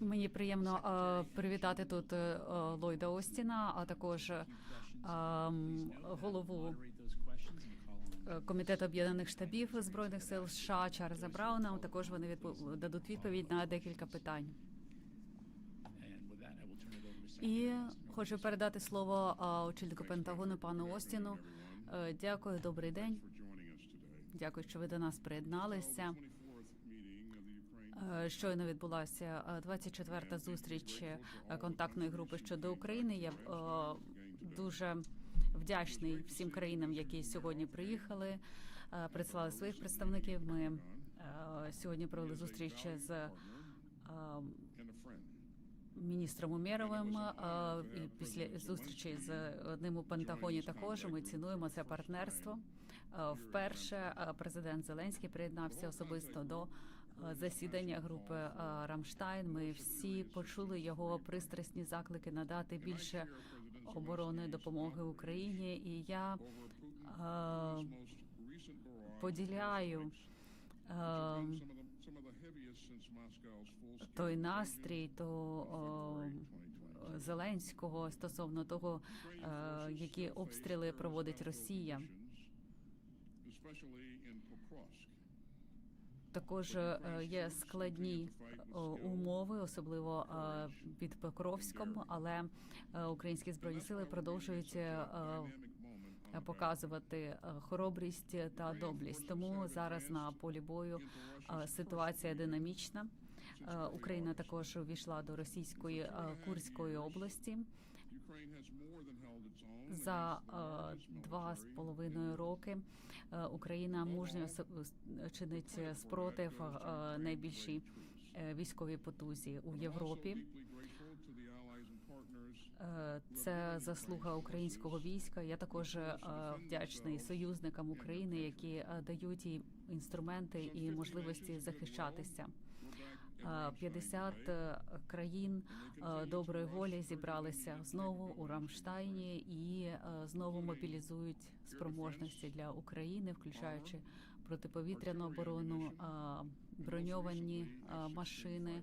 Мені приємно е, привітати тут е, Ллойда Остіна, а також е, голову е, комітету об'єднаних штабів збройних сил США Чарльза Брауна. Також вони відпо- дадуть відповідь на декілька питань. І хочу передати слово е, очільнику Пентагону пану Остіну. Е, Дякую, добрий день. Дякую, що ви до нас приєдналися. Е, Щойно відбулася е, 24-та зустріч е, контактної групи щодо України. Я е, дуже вдячний всім країнам, які сьогодні приїхали, е, прислали своїх представників. Ми е, сьогодні провели зустріч з е, міністром Умєровим. е, І після зустрічі з ним у Пентагоні також ми цінуємо це партнерство. Е, Вперше е, президент Зеленський приєднався особисто до е, засідання групи е, Рамштайн. Ми всі почули його пристрасні заклики надати більше оборонної допомоги Україні. І я е, поділяю е, той настрій, то Зеленського стосовно того, е, які обстріли проводить Росія. Також е, є складні е, умови, особливо е, під Покровськом, але українські збройні сили продовжують показувати хоробрість та доблість. Тому зараз на полі бою ситуація динамічна. Україна також увійшла до російської Курської області. За е, два з половиною роки е, Україна мужньо чинить спротив е, найбільшій військовій потузі у Європі. Це заслуга українського війська. Я також вдячний союзникам України, які дають їй інструменти і можливості захищатися. Е, 50 е, країн е, доброї волі зібралися знову у Рамштайні і е, знову мобілізують спроможності для України, включаючи протиповітряну оборону, броньовані машини.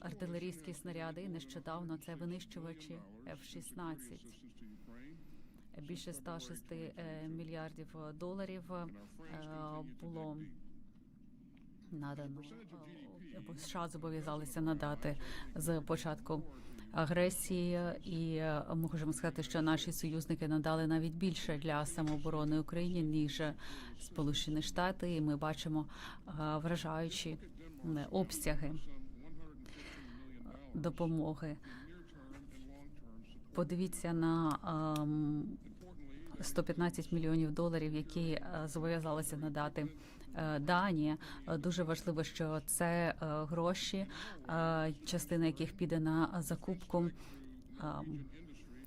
Артилерійські снаряди і нещодавно це винищувачі F-16. Більше 106 е, мільярдів доларів було надано е, або США зобов'язалися надати з початку агресії, і е, ми можемо сказати, що наші союзники надали навіть більше для самооборони України ніж Сполучені Штати. І ми бачимо е, вражаючі е, обсяги допомоги. Подивіться на ем, 115 мільйонів доларів, які е, зобов'язалися надати е, Данія. Е, Дуже важливо, що це гроші, частина яких піде на закупку ем,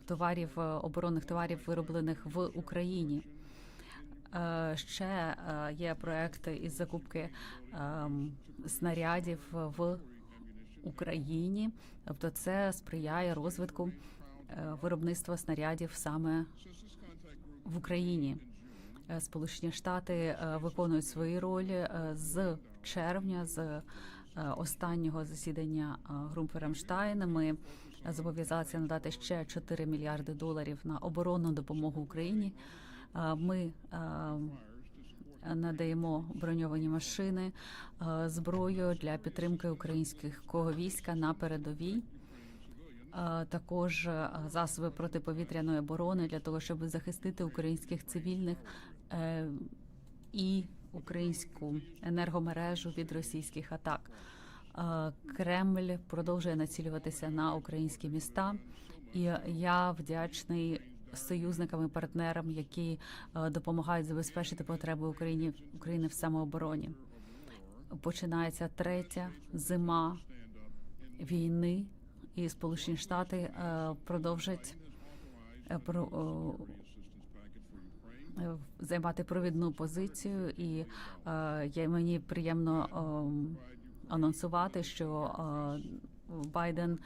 товарів оборонних товарів, вироблених в Україні. Ще є проекти із закупки ем, снарядів в Україні, тобто це сприяє розвитку виробництва снарядів саме в Україні. Е, Сполучені Штати е, виконують свої ролі е, з червня, з останнього засідання групи Рамштайн. Ми зобов'язалися надати ще 4 мільярди доларів на оборонну допомогу Україні. Ми надаємо броньовані машини, зброю для підтримки українського війська на передовій. Е, Також е, засоби протиповітряної оборони для того, щоб захистити українських цивільних е, і українську енергомережу від російських атак. Кремль продовжує націлюватися на українські міста, і я вдячний союзникам і партнерам, які допомагають забезпечити потреби Україні України в самообороні. Починається третя зима війни, і Сполучені Штати е, продовжать е, е, займати провідну позицію, і мені приємно анонсувати, що Байден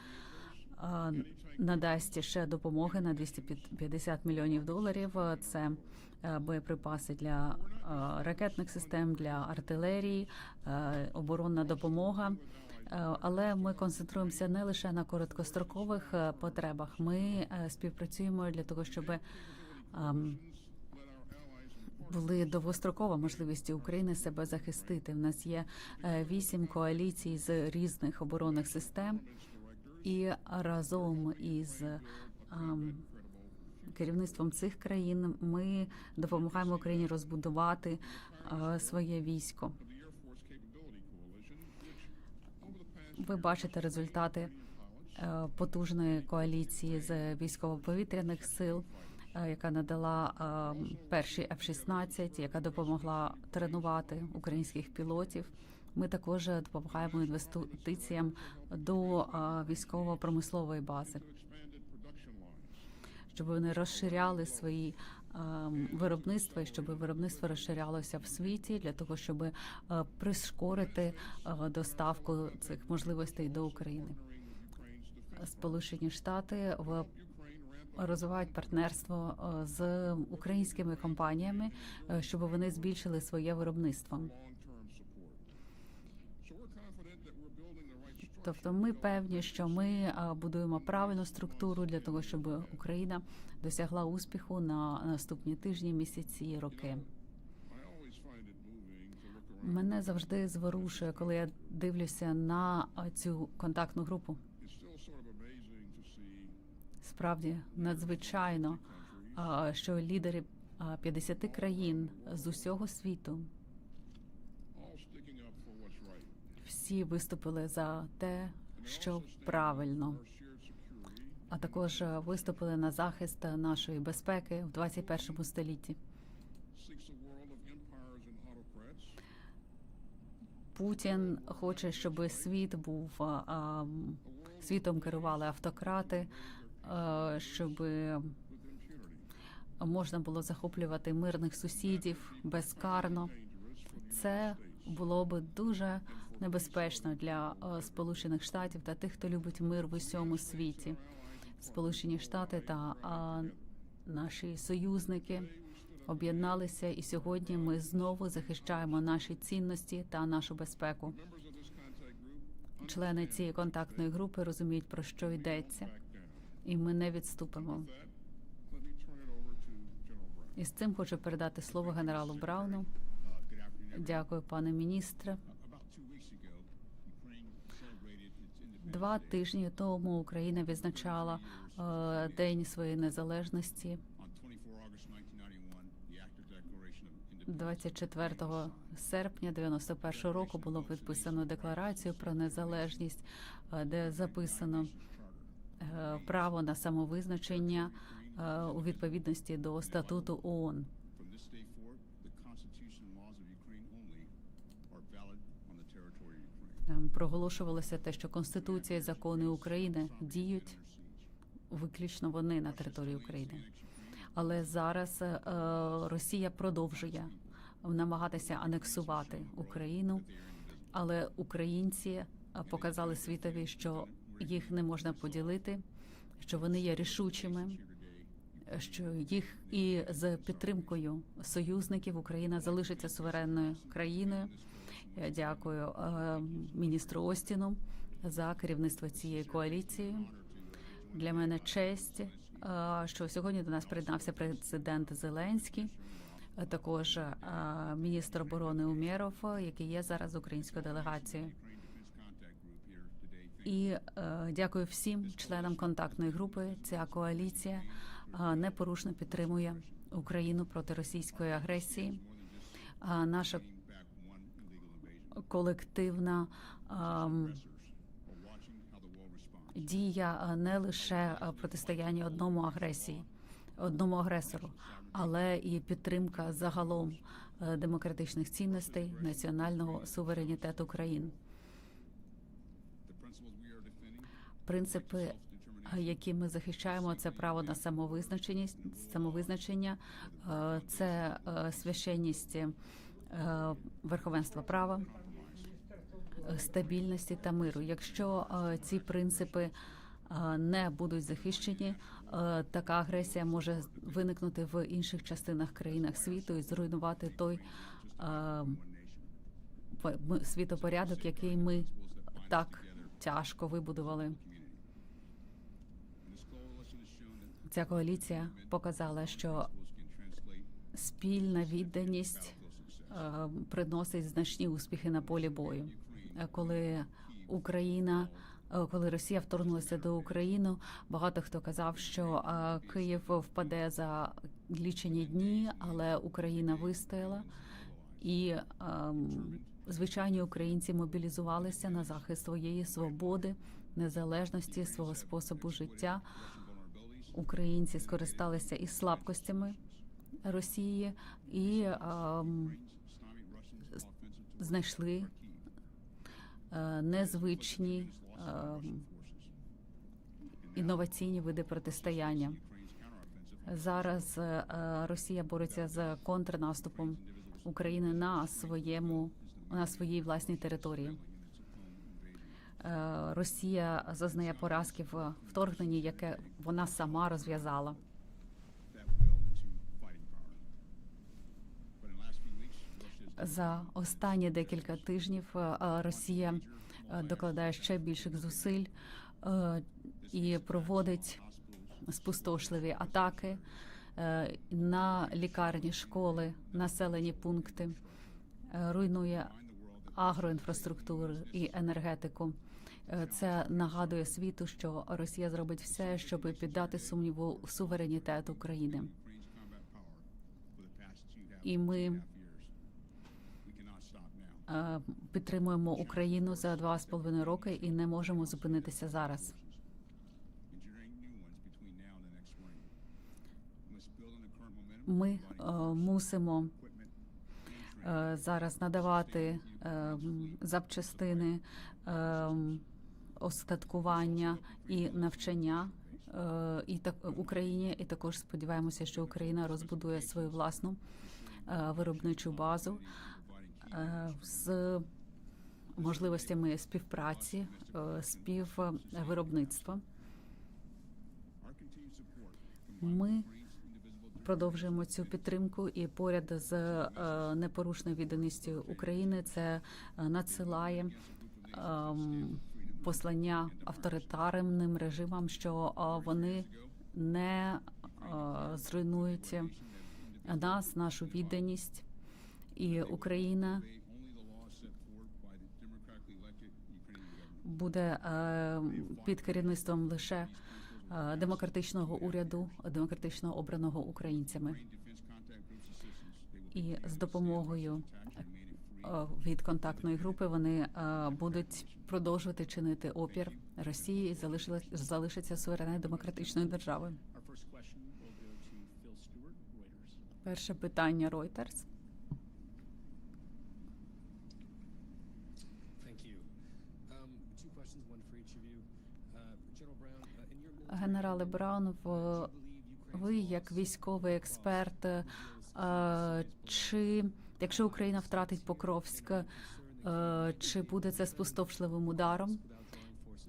надасть ще допомоги на 250 мільйонів доларів. Це боєприпаси для ракетних систем, для артилерії, оборонна допомога. Е, Але ми концентруємося не лише на короткострокових е, потребах. Ми е, співпрацюємо для того, щоб ем, були довгострокова можливість України себе захистити. В нас є вісім коаліцій з різних оборонних систем, і разом із ем, керівництвом цих країн ми допомагаємо Україні розбудувати своє військо. Ви бачите результати е, потужної коаліції з військово-повітряних сил, е, яка надала е, перші F-16, яка допомогла тренувати українських пілотів. Ми також допомагаємо інвестиціям до військово-промислової бази, щоб вони розширяли свої виробництва, щоб виробництво розширялося в світі для того, щоб е, прискорити е, доставку цих можливостей до України. Сполучені Штати в розвивають партнерство е, з українськими компаніями, щоб вони збільшили своє виробництво. Тобто, ми певні, що ми будуємо правильну структуру для того, щоб Україна досягла успіху на наступні тижні, місяці і роки. Мене завжди зворушує, коли я дивлюся на цю контактну групу. Справді надзвичайно, що лідери а, 50 країн з усього світу всі виступили за те, що правильно, а також виступили на захист нашої безпеки в 21 столітті. Путін хоче, щоб світ був а, а, світом керували автократи, е, щоб можна було захоплювати мирних сусідів безкарно. Це було би дуже небезпечно для е, Сполучених Штатів та тих, хто любить мир в усьому світі. Сполучені Штати та а, наші союзники об'єдналися, і сьогодні ми знову захищаємо наші цінності та нашу безпеку. Члени цієї контактної групи розуміють про що йдеться, і ми не відступимо. І з цим хочу передати слово генералу Брауну. Дякую, пане міністре. Два тижні тому Україна відзначала е, День своєї незалежності 24 серпня 91 року було підписано декларацію про незалежність, е, де записано е, право на самовизначення е, у відповідності до статуту ООН. Проголошувалося те, що Конституція і закони України діють виключно вони на території України. Але зараз е, Росія продовжує намагатися анексувати Україну, але українці е, показали світові, що їх не можна поділити, що вони є рішучими, що їх і з підтримкою союзників Україна залишиться суверенною країною. Я дякую е, міністру Остіну за керівництво цієї коаліції. Для мене честь, е, що сьогодні до нас приєднався президент Зеленський, е, також е, міністр оборони Умєров, який є зараз українською делегацією. І е, дякую всім членам контактної групи. Ця коаліція е, непорушно підтримує Україну проти російської агресії. Наша колективна дія не лише протистояння одному агресії, одному агресору, але і підтримка загалом е, демократичних цінностей національного суверенітету країн. Принципи, е, які ми захищаємо, це право на самовизначеність, самовизначення, е, це священність верховенства права, стабільності та миру. Якщо е, ці принципи е, не будуть захищені, е, така агресія може виникнути в інших частинах країнах світу і зруйнувати той світопорядок, який ми так тяжко вибудували. Ця коаліція показала, що спільна відданість приносить значні успіхи на полі бою. Коли Україна, е, коли Росія вторгнулася до України, багато хто казав, що е, Київ впаде за лічені дні, але Україна вистояла, і ем, звичайні українці мобілізувалися на захист своєї свободи, незалежності, свого способу життя. Українці скористалися із слабкостями Росії і ем, знайшли незвичні ем, інноваційні види протистояння. Зараз е, Росія бореться з контрнаступом України на своєму на своїй власній території. Е, Росія зазнає поразки в вторгненні, яке вона сама розв'язала. За останні декілька тижнів е, е, Росія е, докладає ще більших зусиль і проводить спустошливі атаки на лікарні, школи, населені пункти, руйнує агроінфраструктуру і енергетику. Це нагадує світу, що Росія зробить все, щоб піддати сумніву суверенітет України. І ми підтримуємо Україну за два з половиною роки і не можемо зупинитися зараз. Ми е, мусимо е, зараз надавати е, запчастини, е, остаткування і навчання е, і так Україні, і також сподіваємося, що Україна розбудує свою власну е, виробничу базу е, з можливостями співпраці, е, співвиробництва. Ми продовжуємо цю підтримку і поряд з е, непорушною відданістю України це е, надсилає ем, послання авторитарним режимам, що е, вони не е, зруйнують нас, нашу відданість, і Україна буде е, під керівництвом лише е, демократичного уряду, демократично обраного українцями. І з допомогою е, від контактної групи вони будуть продовжувати чинити опір Росії і залишаться суверенною демократичною державою. Перше питання Reuters. Генерале Браун, ви як військовий експерт, е, чи якщо Україна втратить Покровськ, е, чи буде це спустошливим ударом?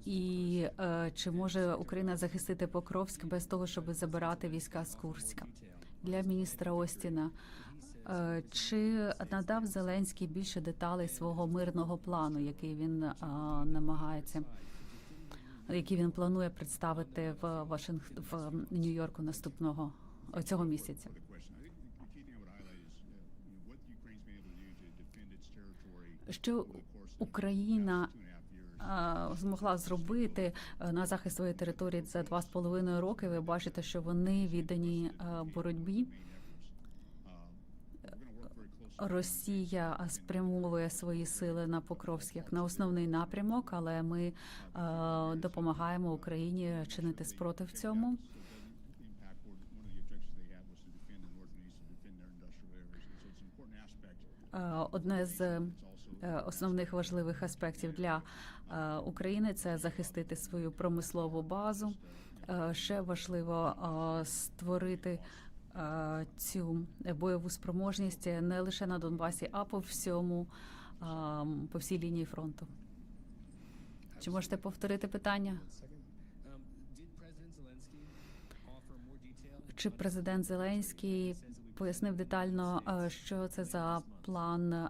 І е, чи може Україна захистити Покровськ без того, щоб забирати війська з Курська? Для міністра Остіна чи надав Зеленський більше деталей свого мирного плану, який він намагається, який він планує представити в Вашинг... в Нью-Йорку наступного цього місяця? Що Україна змогла зробити е, на захист своєї території за два з половиною роки. Ви бачите, що вони віддані е, боротьбі. Росія спрямовує свої сили на Покровськ як на основний напрямок, але ми е, допомагаємо Україні чинити спротив цьому. Е, Одне з е, основних важливих аспектів для України це захистити свою промислову базу. Ще важливо створити Е, цю бойову спроможність не лише на Донбасі, а по всьому е, по всій лінії фронту. Чи можете повторити питання? Чи президент Зеленський пояснив детально, е, що це за план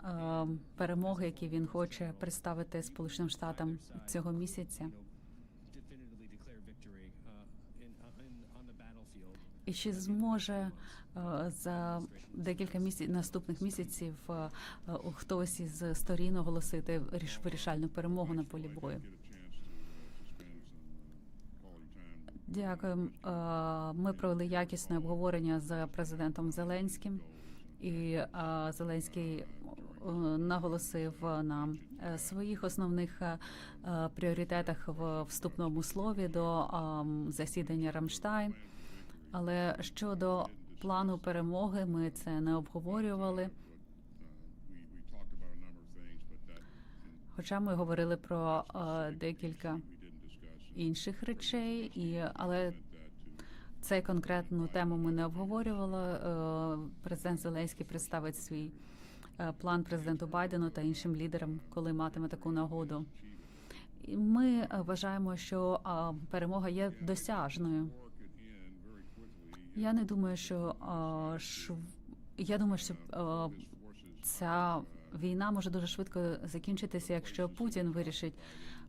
перемоги, який він хоче представити Сполученим Штатам цього місяця? І чи зможе е, за декілька місяців наступних місяців е, е, хтось із сторін оголосити ріш- вирішальну перемогу на полі бою? Дякую. Ми провели якісне обговорення з президентом Зеленським, і Зеленський наголосив на своїх основних пріоритетах в вступному слові до засідання Рамштайн. Але щодо плану перемоги, ми це не обговорювали. Хоча ми говорили про е, декілька інших речей, і але Цей конкретну тему ми не обговорювали. Е, Президент Зеленський представить свій е, план президенту Байдену та іншим лідерам, коли матиме таку нагоду. І Ми вважаємо, що перемога є досяжною. Я не думаю, що а, шв- я думаю, що ця війна може дуже швидко закінчитися, якщо Путін вирішить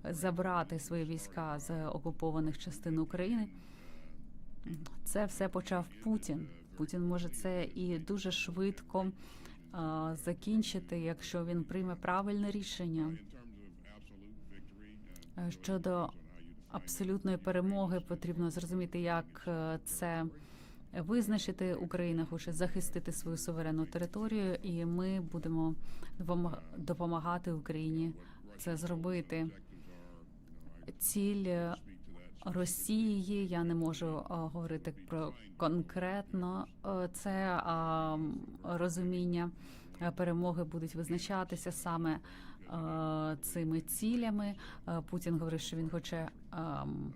забрати свої війська з окупованих частин України. Це все почав Путін. Путін може це і дуже швидко а, закінчити, якщо він прийме правильне рішення щодо абсолютної перемоги. Потрібно зрозуміти, як е, це визначити. Україна хоче захистити свою суверенну територію, і ми будемо допомагати Україні це зробити. Ціль е, Росії я не можу е, говорити про конкретно е, це розуміння перемоги будуть визначатися саме цими цілями. Путін говорив, що він хоче ем,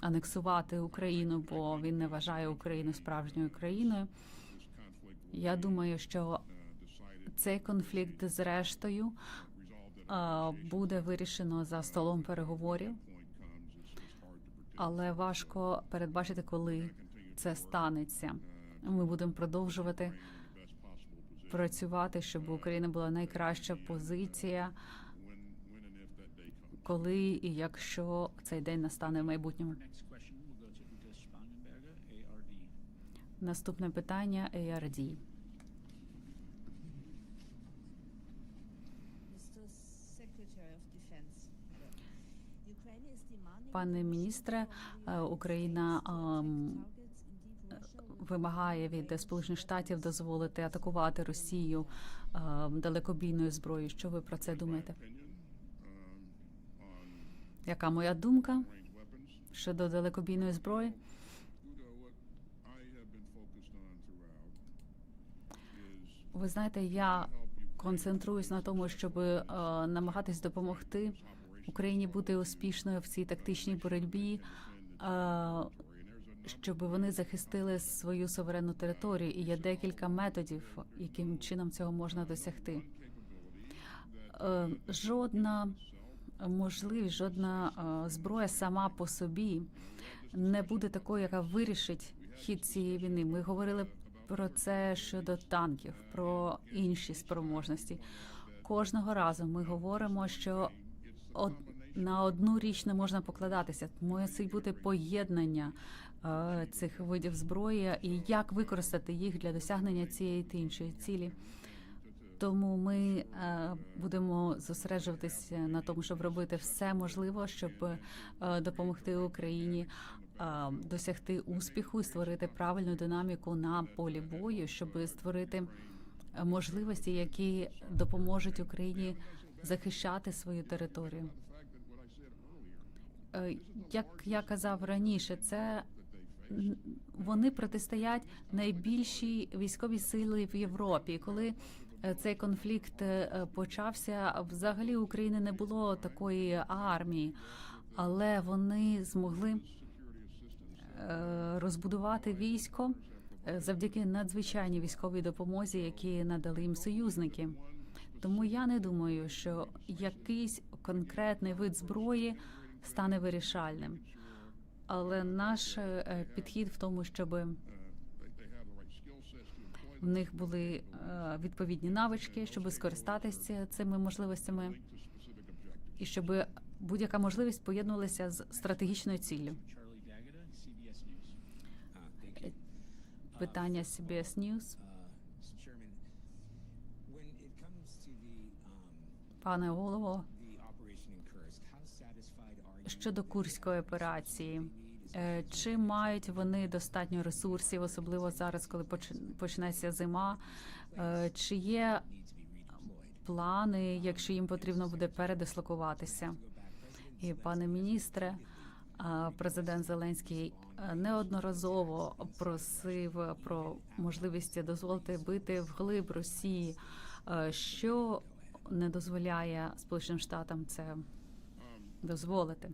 анексувати Україну, бо він не вважає Україну справжньою країною. Я думаю, що цей конфлікт, зрештою, буде вирішено за столом переговорів, але важко передбачити, коли це станеться. Ми будемо продовжувати працювати, щоб у України була найкраща позиція, коли і якщо цей день настане в майбутньому. Наступне питання ARD. Demanding Пане міністре, е, Україна вимагає від Сполучених Штатів дозволити атакувати Росію ем, далекобійною зброєю. Що ви про це думаєте? Яка моя думка щодо далекобійної зброї? Ви знаєте, я концентруюсь на тому, щоб е, намагатись допомогти Україні бути успішною в цій тактичній боротьбі, е, щоб вони захистили свою суверенну територію. І є декілька методів, яким чином цього можна досягти. Е, Жодна можливість, жодна е, зброя сама по собі не буде такою, яка вирішить хід цієї війни. Ми говорили про це щодо танків, про інші спроможності. Кожного разу ми говоримо, що од... на одну річ не можна покладатися. Мусить бути поєднання е, цих видів зброї і як використати їх для досягнення цієї та іншої цілі. Тому ми е, будемо зосереджуватися на тому, щоб робити все можливе, щоб е, допомогти Україні досягти успіху і створити правильну динаміку на полі бою, щоб створити е, можливості, які допоможуть Україні захищати свою територію. Е, Як я казав раніше, це вони протистоять найбільшій військовій силі в Європі. Коли е, цей конфлікт почався, взагалі України не було такої армії, але вони змогли розбудувати військо е, завдяки надзвичайній військовій допомозі, які надали їм союзники. Тому я не думаю, що якийсь конкретний вид зброї стане вирішальним. Але наш е, підхід в тому, щоб В них були е, відповідні навички, щоб скористатися цими можливостями, і щоб будь-яка можливість поєднувалася з стратегічною ціллю. Charlie D'Agata, CBS News. Uh, thank you. Питання CBS News. Пане голово, щодо курської операції, е, чи мають вони достатньо ресурсів, особливо зараз, коли поч- почнеться зима? Е, Чи є плани, якщо їм потрібно буде передислокуватися? І пане міністре, президент Зеленський е, неодноразово просив про можливість дозволити бити вглиб Росії, е, що не дозволяє Сполученим Штатам це дозволити.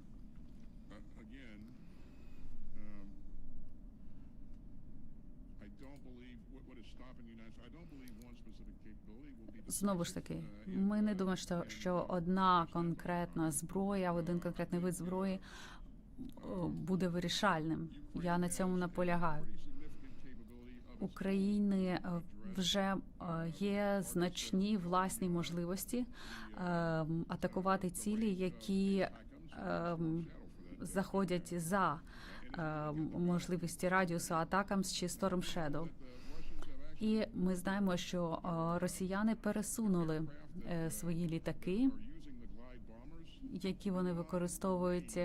Знову ж таки, ми не думаємо, що, що одна конкретна зброя, один конкретний вид зброї буде вирішальним. Я на цьому наполягаю. України е, вже е, є значні власні можливості е, атакувати цілі, які е, заходять за е, можливості радіусу атакам чи Storm Shadow. І ми знаємо, що росіяни пересунули свої літаки, які вони використовують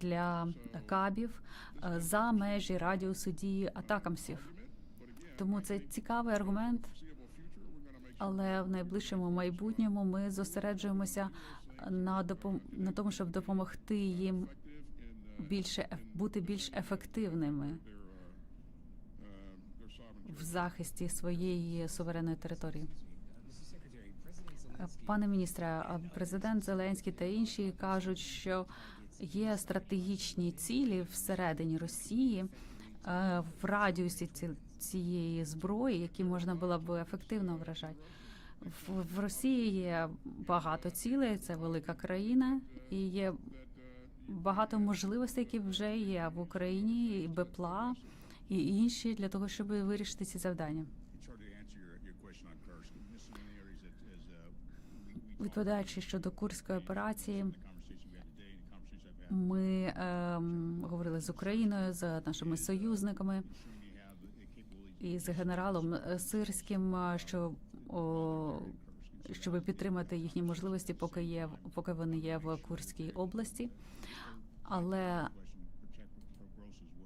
для кабів е, за межі радіусу дії атакамсів. Тому це цікавий аргумент, але в найближчому майбутньому ми зосереджуємося на допом... на тому, щоб допомогти їм більше бути більш ефективними в захисті своєї суверенної території. Е, Пане міністре, президент Зеленський та інші кажуть, що є стратегічні цілі всередині Росії е, в радіусі ці- цієї зброї, які можна було б ефективно вражати. В, Росії є багато цілей, це велика країна, і є багато можливостей, які вже є в Україні, і БПЛА, і інші для того, щоб вирішити ці завдання. Відповідаючи щодо курської операції, Ми ем, говорили з Україною, з нашими союзниками і з генералом Сирським, е, що о, щоб підтримати їхні можливості, поки є поки вони є в Курській області. Але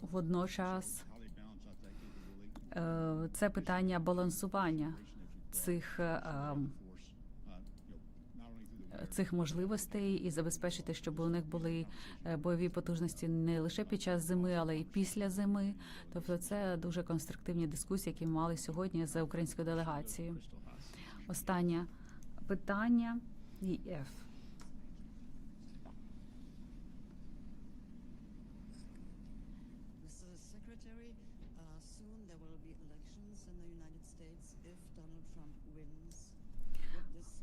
водночас е, це питання балансування цих, е, цих можливостей і забезпечити, щоб у них були е, бойові потужності не лише під час зими, але й після зими. Тобто, це дуже конструктивні дискусії, які ми мали сьогодні з українською делегацією. Останнє питання. Mr. Secretary, uh, soon there will be elections in the United States if Donald Trump wins.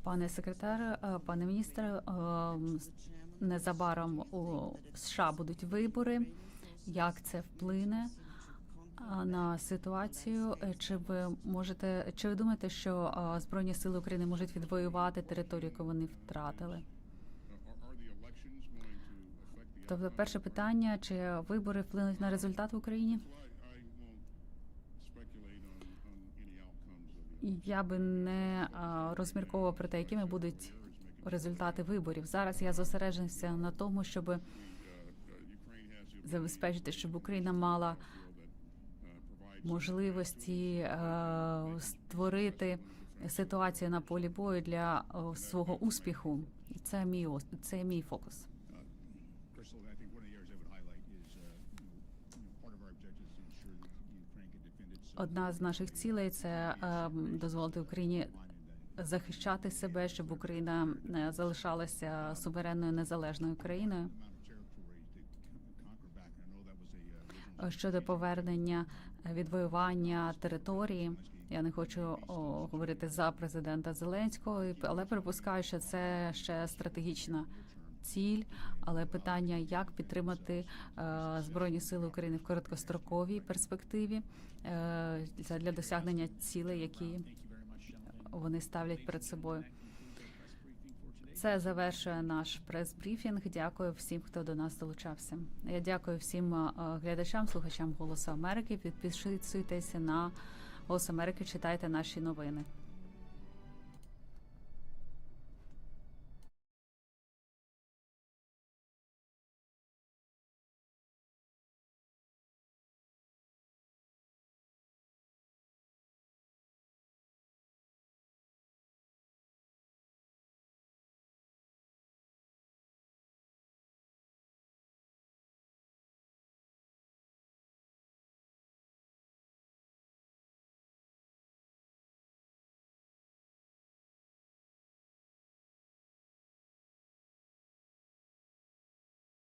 Пане секретар, е, пане міністре, е, незабаром у США будуть вибори. Як це вплине е, на ситуацію? Чи ви можете чи ви думаєте, що збройні сили України можуть відвоювати територію, яку вони втратили? Тобто, перше питання: чи вибори вплинуть на результат в Україні? Я би не розмірковував про те, якими будуть результати виборів. Зараз я зосереджуся на тому, щоб забезпечити, щоб Україна мала можливості е, створити ситуацію на полі бою для е, свого успіху. Це мій це мій фокус. Одна з наших цілей це е, дозволити Україні захищати себе, щоб Україна е, залишалася суверенною незалежною країною. Е, Щодо повернення відвоювання території, я не хочу говорити за президента Зеленського, але припускаю, що це ще стратегічна ціль, але питання, як підтримати е, збройні сили України в короткостроковій перспективі е, для- досягнення цілей, які вони ставлять перед собою. Це завершує наш прес-брифінг. Дякую всім, хто до нас долучався. Я дякую всім е, глядачам, слухачам Голосу Америки. Підписуйтеся на Голос Америки, читайте наші новини.